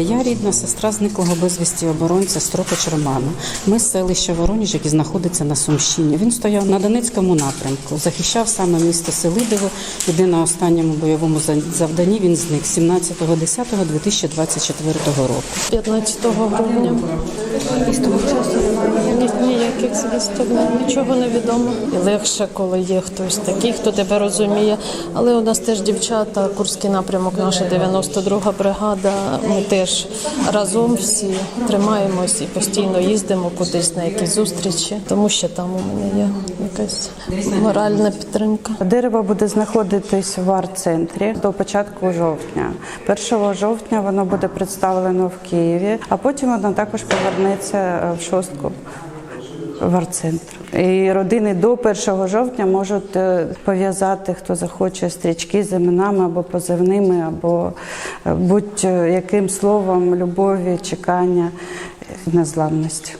Я рідна сестра зниклого безвісті оборонця Стропич Романа. Ми з селища Вороніж, який знаходиться на Сумщині. Він стояв на Донецькому напрямку, захищав саме місто Селидово. І де на останньому бойовому за- завданні він зник 17.10.2024 року. 15 грудня. Ніяких звісток, нічого не відомо. І легше, коли є хтось такий, хто тебе розуміє. Але у нас теж дівчата, Курський напрямок, наша 92-га бригада. Ми теж разом всі тримаємось і постійно їздимо кудись на якісь зустрічі, тому що там у мене є якась моральна підтримка. Дерево буде знаходитись в арт-центрі до початку жовтня. 1 жовтня воно буде представлено в Києві, а потім воно також повернеться в шостку. В арт-центр. І родини до 1 жовтня можуть е, пов'язати, хто захоче, стрічки з іменами або позивними, або е, будь-яким словом любові, чекання, незламності.